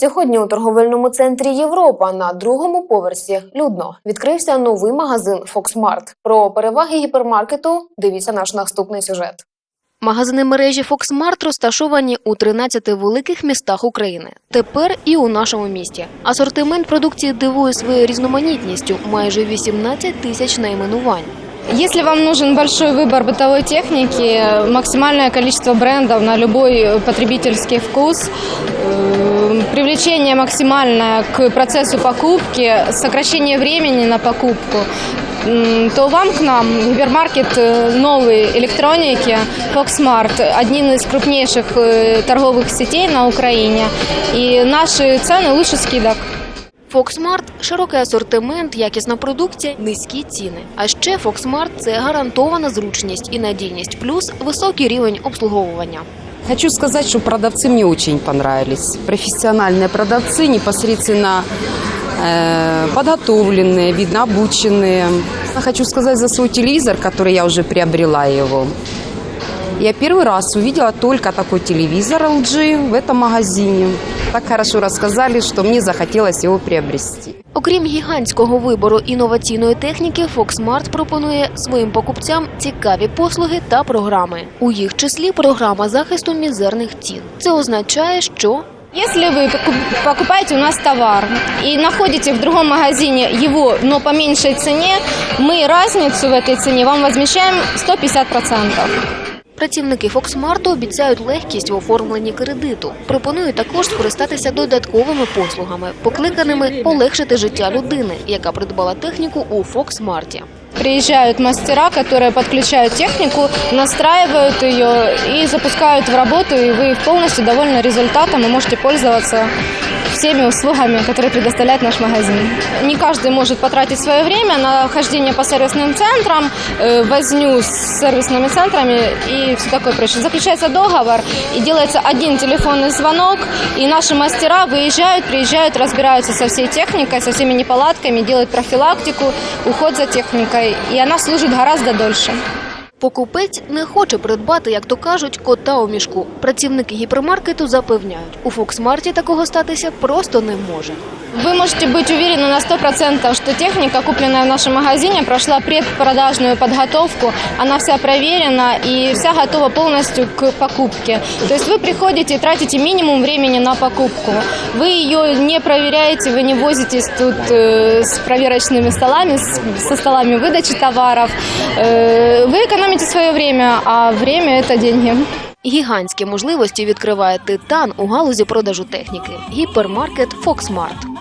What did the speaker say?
Сьогодні у торговельному центрі Європа на другому поверсі людно відкрився новий магазин Фоксмарт. Про переваги гіпермаркету дивіться наш наступний сюжет. Магазини мережі Фоксмарт розташовані у 13 великих містах України. Тепер і у нашому місті. Асортимент продукції дивує своєю різноманітністю майже 18 тисяч найменувань. Если вам нужен большой выбор бытовой техники, максимальное количество брендов на любой потребительский вкус, э, привлечение максимальное к процессу покупки, сокращение времени на покупку, м, то вам к нам гипермаркет э, новой электроники Foxmart, один из крупнейших э, торговых сетей на Украине. И наши цены лучше скидок. Фоксмарт широкий асортимент, якісна продукція, низькі ціни. А ще Фоксмарт це гарантована зручність і надійність, плюс високий рівень обслуговування. Хочу сказать, что продавцы мне очень понравились. Профессиональные продавцы, непосредственно э, подготовленные, видно, обученные. Я Хочу сказать за свой телевизор, который я уже приобрела его. Я первый раз увидела только такой телевизор LG в этом магазине. Так хорошо рассказали, что мне захотелось его приобрести. Окрім гігантського вибору інноваційної техніки, Фоксмарт пропонує своїм покупцям цікаві послуги та програми. У їх числі програма захисту мізерних цін. Це означає, що Если вы покуп- покупаете у нас товар и находите в другом магазине его, но по меньшей цене, мы разницу в этой цене вам возмещаем 150%. Працівники Фоксмарту обіцяють легкість в оформленні кредиту. Пропонують також скористатися додатковими послугами, покликаними полегшити життя людини, яка придбала техніку у Фоксмарті. Приезжают мастера, которые подключают технику, настраивают ее и запускают в работу, и вы полностью довольны результатом и можете пользоваться всеми услугами, которые предоставляет наш магазин. Не каждый может потратить свое время на хождение по сервисным центрам, э, возню с сервисными центрами и все такое прочее. Заключается договор и делается один телефонный звонок, и наши мастера выезжают, приезжают, разбираются со всей техникой, со всеми неполадками, делают профилактику, уход за техникой, и она служит гораздо дольше. Покупець не хоче придбати, як то кажуть, кота у мішку. Працівники гіпермаркету запевняють, у Фоксмарті такого статися просто не може. Вы можете быть уверены на 100%, что техника, купленная в нашем магазине, прошла предпродажную подготовку. Она вся проверена и вся готова полностью к покупке. То есть вы приходите и тратите минимум времени на покупку. Вы ее не проверяете, вы не возитесь тут э, с проверочными столами, с- со столами выдачи товаров. Э, вы экономите свое время, а время – это деньги. Гігантські можливості відкриває титан у галузі продажу техніки. Гіпермаркет Фоксмарт.